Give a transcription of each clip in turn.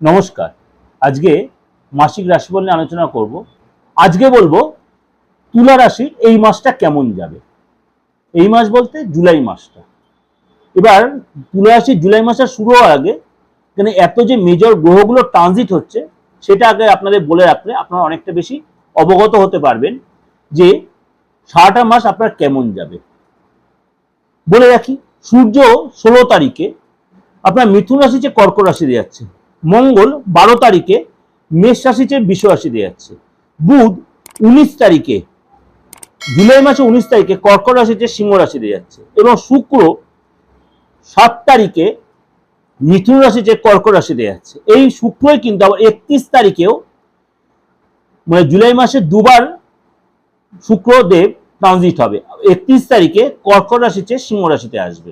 নমস্কার। আজকে মাসিক রাশিফল নিয়ে আলোচনা করব। আজকে বলব, তুলা রাশির এই মাসটা কেমন যাবে? এই মাস বলতে জুলাই মাসটা। এবার তুলা রাশির জুলাই মাসটা শুরু হওয়ার আগে, এখানে এত যে মেজর গ্রহগুলো ট্রানজিট হচ্ছে, সেটা আগে আপনাদের বলে রাখলে আপনারা অনেকটা বেশি অবগত হতে পারবেন যে সারাটা মাস আপনার কেমন যাবে। বলে রাখি, সূর্য ষোলো তারিখে আপনার মিথুন রাশি যে কর্ক রাশিতে যাচ্ছে মঙ্গল বারো তারিখে মেষ রাশি চেয়ে বিশ্ব রাশিতে যাচ্ছে বুধ উনিশ তারিখে, জুলাই মাসে উনিশ তারিখে কর্কট রাশিতে সিংহ রাশিতে যাচ্ছে এবং শুক্র সাত তারিখে মিথুন রাশিতে কর্কট রাশিতে যাচ্ছে এই শুক্রই কিন্তু আবার একত্রিশ তারিখেও মানে জুলাই মাসে দুবার শুক্রদেব ট্রানজিট হবে। একত্রিশ তারিখে কর্কট রাশিতে সিংহ রাশিতে আসবে।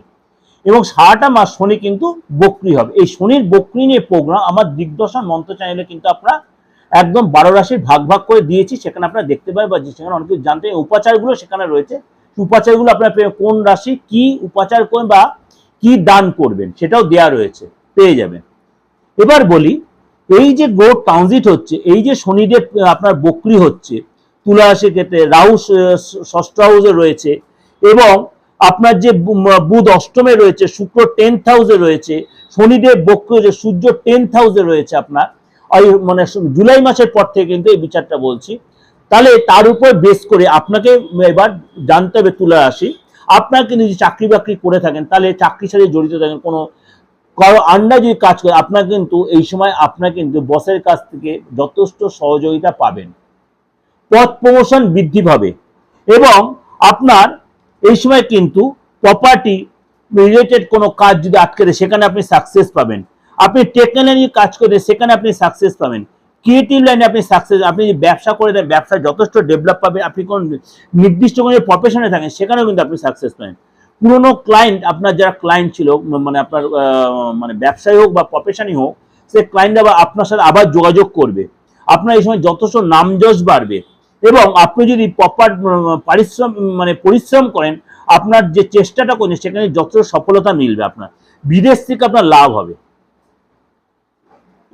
এবং সারাটা মাস শনি কিন্তু বক্রি হবে। এই শনির বক্রি নিয়ে প্রোগ্রাম আমার দিগদর্শন মন্ত্র চ্যানেলে কিন্তু আপনারা একদম বারো রাশির ভাগ ভাগ করে দিয়েছি, সেখানে আপনারা দেখতে পাবেন বা সেখানে অনেক কিছু জানতে উপাচারগুলো সেখানে রয়েছে। উপাচারগুলো আপনারা কোন রাশি কি উপাচার করবেন বা কি দান করবেন সেটাও দেয়া রয়েছে, পেয়ে যাবেন। এবার বলি, এই যে গ্রহ ট্রানজিট হচ্ছে, এই যে শনিদেব আপনার বক্রি হচ্ছে, তুলা ক্ষেত্রে, রাহু ষষ্ঠ হাউসে রয়েছে এবং আপনার যে বুধ অষ্টমে রয়েছে, শুক্র টেন্থ হাউসে রয়েছে, শনিদেব, বক্র যে সূর্য টেন্থ হাউসে রয়েছে আপনার ওই মানে জুলাই মাসের পর থেকে কিন্তু এই বিচারটা বলছি। তাহলে তার উপর বেস করে আপনাকে এবার জানতে হবে, তুলা রাশি আপনার কিন্তু যদি চাকরি বাকরি করে থাকেন, তাহলে চাকরির সাথে জড়িত থাকেন, কোনো কারও আন্ডার যদি কাজ করে, আপনার কিন্তু এই সময় আপনার কিন্তু বসের কাছ থেকে যথেষ্ট সহযোগিতা পাবেন। পদ প্রমোশন বৃদ্ধি পাবে। এবং আপনার এই সময় কিন্তু প্রপার্টি রিলেটেড কোনো কাজ যদি আটকে দেয়, সেখানে আপনি সাকসেস পাবেন। আপনি টেকনোলজি কাজ করে সেখানে আপনি সাকসেস পাবেন। ক্রিয়েটিভ লাইনে আপনি সাকসেস আপনি ব্যবসা করে দেন ব্যবসা যথেষ্ট ডেভেলপ পাবে আপনি কোন নির্দিষ্ট কোনো প্রফেশনে থাকেন, সেখানেও কিন্তু আপনি সাকসেস পাবেন। পুরোনো ক্লায়েন্ট আপনার যারা ক্লায়েন্ট ছিল মানে আপনার মানে ব্যবসায়ী হোক বা প্রফেশনই হোক, সে ক্লায়েন্ট আবার আপনার সাথে আবার যোগাযোগ করবে। আপনার এই সময় যথেষ্ট নামযশ বাড়বে। এবং আপনি যদি প্রপার পরিশ্রম মানে পরিশ্রম করেন, আপনার যে চেষ্টাটা করেন সেখানে যথেষ্ট সফলতা মিলবে আপনার। বিদেশ থেকে আপনার লাভ হবে।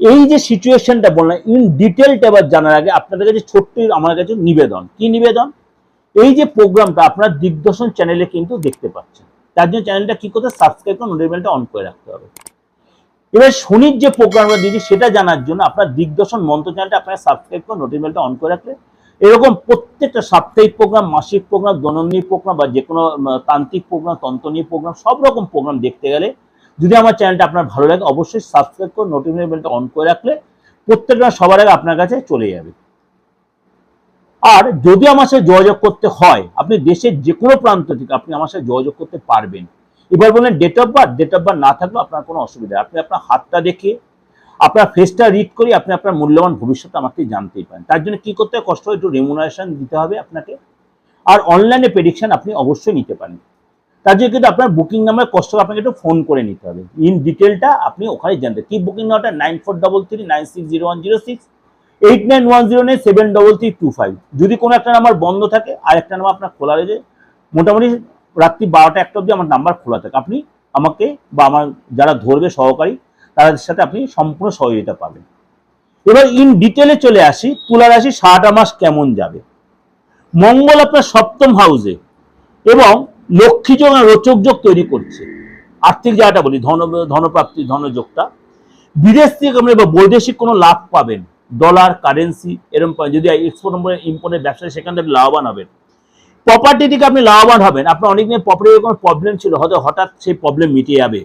এই যে সিচুয়েশনটা বললাম ইন ডিটেলটা এবার জানার আগে আপনাদের কাছে ছোট্ট আমার কাছে নিবেদন। কি নিবেদন? এই যে প্রোগ্রামটা আপনার দিগদর্শন চ্যানেলে কিন্তু দেখতে পাচ্ছেন। তার জন্য চ্যানেলটা কি করতে সাবস্ক্রাইব করে নোটিফিকেশনটা অন করে রাখতে হবে। এবার শনির যে প্রোগ্রামটা দিয়েছি, সেটা জানার জন্য আপনার দিগদর্শন মন্ত্র চ্যানেলটা আপনার সাবস্ক্রাইব করে নোটিফিকেশনটা অন করে রাখলে এরকম প্রত্যেকটা সাপ্তাহিক প্রোগ্রাম মাসিক প্রোগ্রাম দৈনন্দিন প্রোগ্রাম বা যে কোনো তান্ত্রিক প্রোগ্রাম তন্ত্রনীয় প্রোগ্রাম সব রকম প্রোগ্রাম দেখতে গেলে যদি আমার চ্যানেলটা আপনার ভালো লাগে, অবশ্যই সাবস্ক্রাইব করে নোটিফিকেশন বেলটা অন করে রাখলে প্রত্যেকটা সবার আগে আপনার কাছে চলে যাবে আর যদি আমার সাথে যোগাযোগ করতে হয়, আপনি দেশের যে কোনো প্রান্ত থেকে আপনি আমার সাথে যোগাযোগ করতে পারবেন এবার বলেন date of birth date of birth না থাকলেও আপনার কোনো অসুবিধা। আপনি আপনার হাতটা দেখে আপনার ফেসটা রিড করে, আপনি আপনার মূল্যবান ভবিষ্যৎ আমাকে জানতেই পারেন। তার জন্য কি করতে হয়? কষ্ট একটু রেমুনারেশন দিতে হবে আপনাকে। আর অনলাইনে প্রেডিকশন আপনি অবশ্যই নিতে পারেন। তার জন্য কিন্তু আপনার বুকিং নাম্বার কষ্ট আপনাকে একটু ফোন করে নিতে হবে। ইন ডিটেলটা আপনি ওখানে জানতে কি বুকিং নাম্বারটা nine four double three nine six zero one zero six eight nine one zero nine seven double three two five যদি কোনো একটা নাম্বার বন্ধ থাকে, আর একটা নাম্বার আপনার খোলা রয়েছে, মোটামুটি রাত্রি বারোটা একটা অবধি আমার নাম্বার খোলা থাকে। আপনি আমাকে বা আমার যারা ধরবে সহকারী তাদের সাথে আপনি সম্পূর্ণ সহযোগিতা পাবেন। এবার ইন ডিটেলে চলে আসি, তুলা রাশি সারাটা মাস কেমন যাবে? মঙ্গল আপনার সপ্তম হাউসে এবং লক্ষ্মী যোগ আর রোচক যোগ তৈরি করছে। আর্থিক জায়গাটা বলি, ধন, ধনপ্রাপ্তি ধনযোগটা বিদেশ থেকে আপনি বা বৈদেশিক কোনো লাভ পাবেন ডলার কারেন্সি এরকম। যদি এক্সপোর্ট ইম্পোর্টের ব্যবসায় সেখান থেকে লাভবান হবেন। প্রপার্টি থেকে আপনি লাভবান হবেন। আপনার অনেকদিন প্রপার্টির কোনো প্রবলেম ছিল, হয়তো হঠাৎ সেই প্রবলেম মিটে যাবে।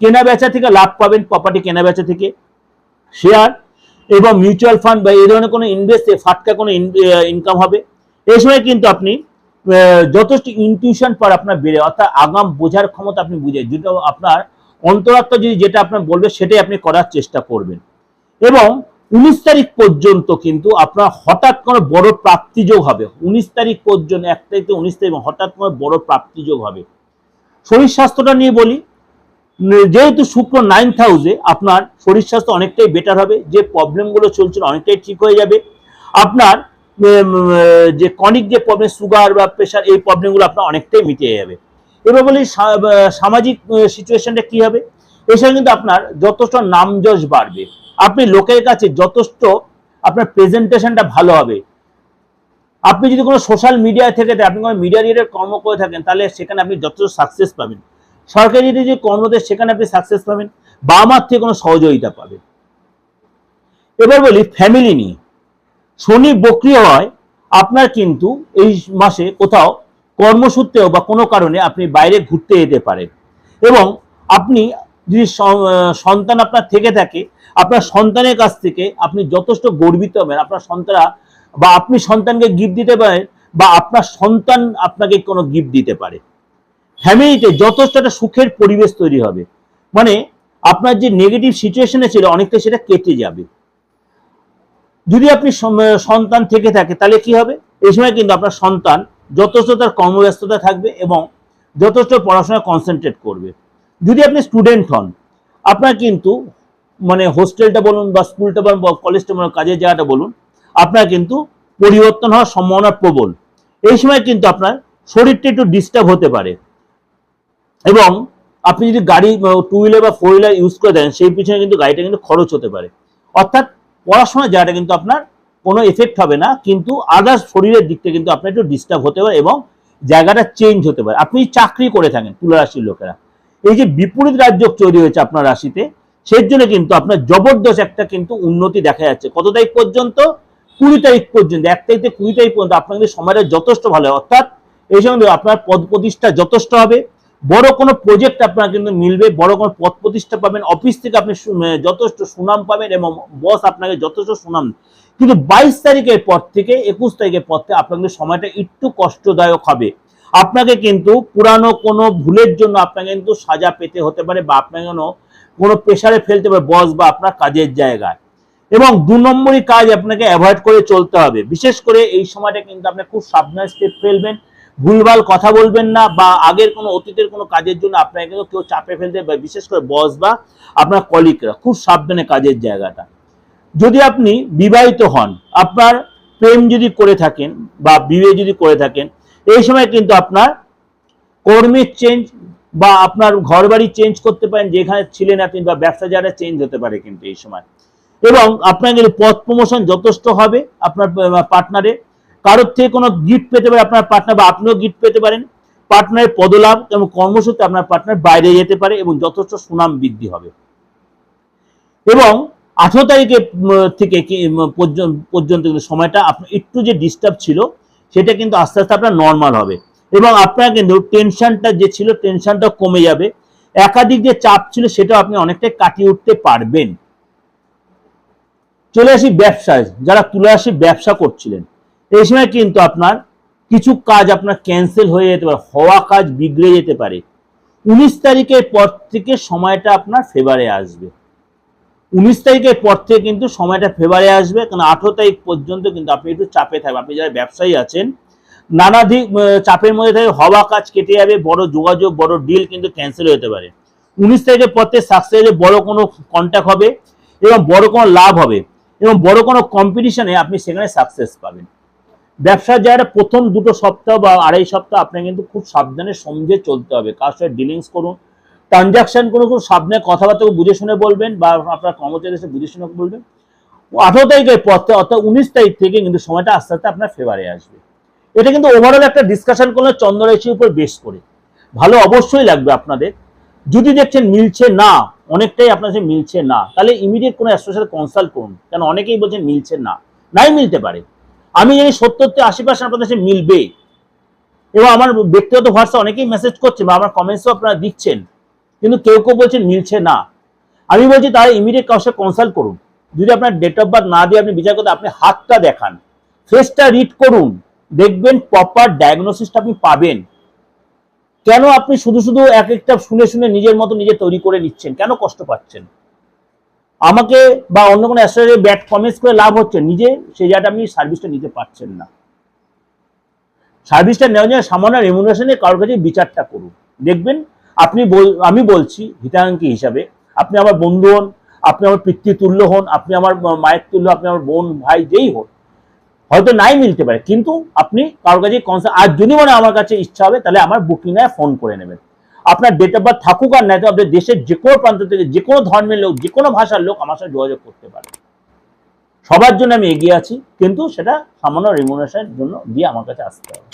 কেনা বেচা থেকে লাভ পাবেন প্রপার্টি কেনা বেচা থেকে। শেয়ার এবং মিউচুয়াল ফান্ড বা এই ধরনের কোনো ইনভেস্টে ফাটকা কোনো ইনকাম হবে। এই সময় কিন্তু আপনি যথেষ্ট ইনটিউশন পার আপনার বেড়ে, অর্থাৎ আগাম বোঝার ক্ষমতা আপনি বুঝে, যেটা আপনার অন্তরাত্মা যদি যেটা আপনার বলবে সেটাই আপনি করার চেষ্টা করবেন। এবং উনিশ তারিখ পর্যন্ত কিন্তু আপনার হঠাৎ কোনো বড় প্রাপ্তিযোগ হবে। উনিশ তারিখ পর্যন্ত, এক তারিখ থেকে উনিশ তারিখ, হঠাৎ কোনো বড় প্রাপ্তিযোগ হবে। শরীর স্বাস্থ্যটা নিয়ে বলি যেহেতু শুক্র নাইন্থ হাউসে আপনার শরীর স্বাস্থ্য অনেকটাই বেটার হবে, যে প্রবলেমগুলো চলছিল অনেকটাই ঠিক হয়ে যাবে। আপনার যে কনিক যে প্রবলেম সুগার বা প্রেশার এই প্রবলেমগুলো আপনার অনেকটাই মিটে যাবে। এবার বলি সামাজিক সিচুয়েশনটা কি হবে? এছাড়া কিন্তু আপনার যথেষ্ট নামযশ বাড়বে। আপনি লোকের কাছে যথেষ্ট আপনার প্রেজেন্টেশনটা ভালো হবে। আপনি যদি কোনো সোশ্যাল মিডিয়া থেকে আপনি কোনো মিডিয়া রিলেটেড কর্ম করে থাকেন, তাহলে সেখানে আপনি যথেষ্ট সাকসেস পাবেন। সরকারি যে কর্মদের সেখানে আপনি সাকসেস পাবেন, বা আমার থেকে কোনো সহযোগিতা পাবেন। এবার বলি ফ্যামিলি নিয়ে। শনি বক্রি হয় আপনার কিন্তু এই মাসে কোথাও কর্মসূত্রেও বা কোনো কারণে আপনি বাইরে ঘুরতে যেতে পারেন। এবং আপনি যদি সন্তান আপনার থেকে থাকে, আপনার সন্তানের কাছ থেকে আপনি যথেষ্ট গর্বিত হবেন। আপনার সন্তানরা বা আপনি সন্তানকে গিফট দিতে পারেন, বা আপনার সন্তান আপনাকে কোনো গিফট দিতে পারে। ফ্যামিলিতে যথেষ্ট একটা সুখের পরিবেশ তৈরি হবে। মানে আপনার যে নেগেটিভ সিচুয়েশনে ছিল, অনেকটা সেটা কেটে যাবে। যদি আপনি সন্তান থেকে থাকে, তাহলে কি হবে? এই সময় কিন্তু আপনার সন্তান যথেষ্ট তার কর্মব্যস্ততা থাকবে এবং যথেষ্ট পড়াশোনায় কনসেন্ট্রেট করবে। যদি আপনি স্টুডেন্ট হন, আপনার কিন্তু মানে হোস্টেলটা বলুন বা স্কুলটা বলুন বা কলেজটা বলুন, কাজের জায়গাটা বলুন, আপনার কিন্তু পরিবর্তন হওয়ার সম্ভাবনা প্রবল। এই সময় কিন্তু আপনার শরীরটা একটু ডিস্টার্ব হতে পারে। এবং আপনি যদি গাড়ি টু হুইলার বা ফোর হুইলার ইউজ করে দেন, সেই পিছনে কিন্তু গাড়িটা কিন্তু খরচ হতে পারে। অর্থাৎ পড়াশোনার জায়গাটা কিন্তু আপনার কোনো এফেক্ট হবে না, কিন্তু আদার্স শরীরের দিক থেকে কিন্তু আপনার একটু ডিস্টার্ব হতে পারে এবং জায়গাটা চেঞ্জ হতে পারে। আপনি চাকরি করে থাকেন তুলা রাশির লোকেরা। এই যে বিপরীত রাজ্য তৈরি হয়েছে আপনার রাশিতে সেই জন্য কিন্তু আপনার জবরদস্ত একটা কিন্তু উন্নতি দেখা যাচ্ছে। কত তারিখ পর্যন্ত? কুড়ি তারিখ পর্যন্ত। এক তারিখ থেকে কুড়ি তারিখ পর্যন্ত আপনার কিন্তু সময়টা যথেষ্ট ভালো। হয় অর্থাৎ এই সঙ্গে আপনার পদ প্রতিষ্ঠা যথেষ্ট হবে। বড় কোনো প্রজেক্ট আপনার কিন্তু মিলবে, বড় কোনো পদ প্রতিষ্ঠা পাবেন অফিস থেকে আপনি যথেষ্ট সুনাম পাবেন এবং বস আপনাকে যথেষ্ট সুনাম কিন্তু বাইশ তারিখের পর থেকে, একুশ তারিখের পর থেকে আপনার কিন্তু সময়টা একটু কষ্টদায়ক হবে। আপনাকে কিন্তু পুরানো কোনো ভুলের জন্য আপনাকে কিন্তু সাজা পেতে হতে পারে বা আপনাকে কোনো কোনো প্রেশারে ফেলতে পারে বস বা আপনার কাজের জায়গায়। এবং দু নম্বরই কাজ আপনাকে অ্যাভয়েড করে চলতে হবে। বিশেষ করে এই সময়টা কিন্তু আপনি খুব সাবধানে স্টেপ ফেলবেন। ভুলভাল কথা বলবেন না বা আগের কোনো অতীতের কোনো কাজের জন্য আপনাকে কিন্তু কেউ চাপে ফেলতে বা বিশেষ করে বস বা আপনার কলিগরা খুব সাবধানে কাজের জায়গাটা। যদি আপনি বিবাহিত হন, আপনার প্রেম যদি করে থাকেন বা বিয়ে যদি করে থাকেন, এই সময় কিন্তু আপনার কর্মের চেঞ্জ বা আপনার ঘর বাড়ি চেঞ্জ করতে পারেন, যেখানে ছিলেন আপনি বা ব্যবসা জায়গাটা চেঞ্জ হতে পারে কিন্তু এই সময়। এবং আপনার কিন্তু পথ প্রমোশন যথেষ্ট হবে, আপনার পার্টনারে কারোর থেকে কোনো গিফট পেতে পারে আপনার পার্টনার বা আপনিও গিফট পেতে পারেন। পার্টনারের পদলাভ এবং কর্মসূত্রে আপনার পার্টনার বাইরে যেতে পারে এবং যথেষ্ট সুনাম বৃদ্ধি হবে। এবং আঠেরো তারিখে থেকে পর্যন্ত কিন্তু সময়টা আপনার একটু যে ডিস্টার্ব ছিল, সেটা কিন্তু আস্তে আস্তে আপনার নর্মাল হবে। এবং আপনার কিন্তু টেনশনটা যে ছিল টেনশনটা কমে যাবে। একাধিক যে চাপ ছিল, সেটাও আপনি অনেকটাই কাটিয়ে উঠতে পারবেন। চলে আসি ব্যবসায়। যারা তুলে আসি ব্যবসা করছিলেন এই সময় কিন্তু আপনার কিছু কাজ আপনার ক্যান্সেল হয়ে যেতে পারে হওয়া কাজ বিগড়ে যেতে পারে। উনিশ তারিখের পর থেকে সময়টা আপনার ফেভারে আসবে। উনিশ তারিখের পর থেকে কিন্তু সময়টা ফেভারে আসবে কারণ আঠেরো তারিখ পর্যন্ত কিন্তু আপনি একটু চাপে থাকবেন। আপনি যারা ব্যবসায়ী আছেন নানাধিক আহ, চাপের মধ্যে থেকে হওয়া কাজ কেটে যাবে বড় যোগাযোগ বড় ডিল কিন্তু ক্যান্সেল হতে পারে। উনিশ তারিখের পর থেকে সাকসেস বড় কোনো কন্ট্যাক্ট হবে এবং বড় কোনো লাভ হবে এবং বড় কোনো কম্পিটিশনে আপনি সেখানে সাকসেস পাবেন। ব্যবসার জায়গাটা প্রথম দুটো সপ্তাহ বা আড়াই সপ্তাহ আপনাকে কিন্তু খুব সাবধানে সমঝে চলতে হবে। কার সাথে ডিলিংস করুন ট্রানজাকশন কোনো খুব সাবধানে কথাবার্তা বুঝে শুনে বলবেন বা আপনার কর্মচারীদের সাথে বুঝে শুনে বলবেন। আঠারো তারিখের পর থেকে অর্থাৎ উনিশ তারিখ থেকে কিন্তু সময়টা আস্তে আস্তে আপনার ফেভারে আসবে। এটা কিন্তু ওভারঅল একটা ডিসকাশন করলে চন্দ্ররাশির উপর বেশ করে। ভালো অবশ্যই লাগবে আপনাদের। যদি দেখছেন মিলছে না, অনেকটাই আপনার মিলছে না, তাহলে ইমিডিয়েট কোনো সাথে কনসাল্ট করুন। কেন অনেকেই বলছেন মিলছে না। নাই মিলতে পারে। আমি জানি সত্তর থেকে আশি পার্সেন্ট আপনাদের সাথে মিলবে। এবং আমার ব্যক্তিগত হোয়াটসঅ্যাপ অনেকেই মেসেজ করছে বা আমার কমেন্টসও আপনারা দিচ্ছেন। কিন্তু কেউ কেউ বলছেন মিলছে না। আমি বলছি তাহলে ইমিডিয়েট কারোর সাথে কনসাল্ট করুন। যদি আপনার ডেট অফ বার্থ না দিয়ে আপনি বিচার করতে, আপনি হাতটা দেখান। ফেসটা রিড করুন। দেখবেন প্রপার ডায়াগনোসিসটা আপনি পাবেন। কেন আপনি শুধু শুধু এক একটা শুনে শুনে নিজের মতো নিজে তৈরি করে নিচ্ছেন? কেন কষ্ট পাচ্ছেন? আমাকে বা অন্য কোনো অ্যাস্ট্রোলজি ব্যাড কমেন্টস করে লাভ হচ্ছে, নিজে সেই জায়গাটা আপনি সার্ভিসটা নিতে পারছেন না। সার্ভিসটা নেওয়ার জন্য সামান্য রেমুনারেশনে কারোর কাছে বিচারটা করুন। দেখবেন আপনি আমি বলছি হিতাঙ্কি হিসাবে, আপনি আমার বন্ধু হন, আপনি আমার পিতৃতুল্য হন, আপনি আমার মায়ের তুল্য, আপনি আমার বোন, ভাই, যেই হন হয়তো নাই মিলতে পারে, কিন্তু আপনি কারোর কাছে কনসার্ট আর যদি মনে আমার কাছে ইচ্ছা হবে, তাহলে আমার বুকিং ফোন করে নেবেন। আপনার ডেট অফ বার্থ থাকুক আর নাই তো আপনার দেশের যে কোনো প্রান্ত থেকে, যে কোনো ধর্মের লোক, যে কোনো ভাষার লোক আমার সাথে যোগাযোগ করতে পারে। সবার জন্য আমি এগিয়ে আছি, কিন্তু সেটা সামান্য রেমুনেশনের জন্য দিয়ে আমার কাছে আসতে হবে।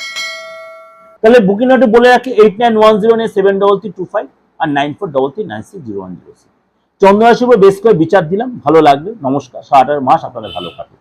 তাহলে বুকিং নোটে বলে রাখি eight nine one zero nine seven double three two five আর nine four double three nine six zero one zero six চন্দ্ররাশির উপর বেশ করে বিচার দিলাম, ভালো লাগবে, নমস্কার সারাটার মাস আপনাদের ভালো কাটুক।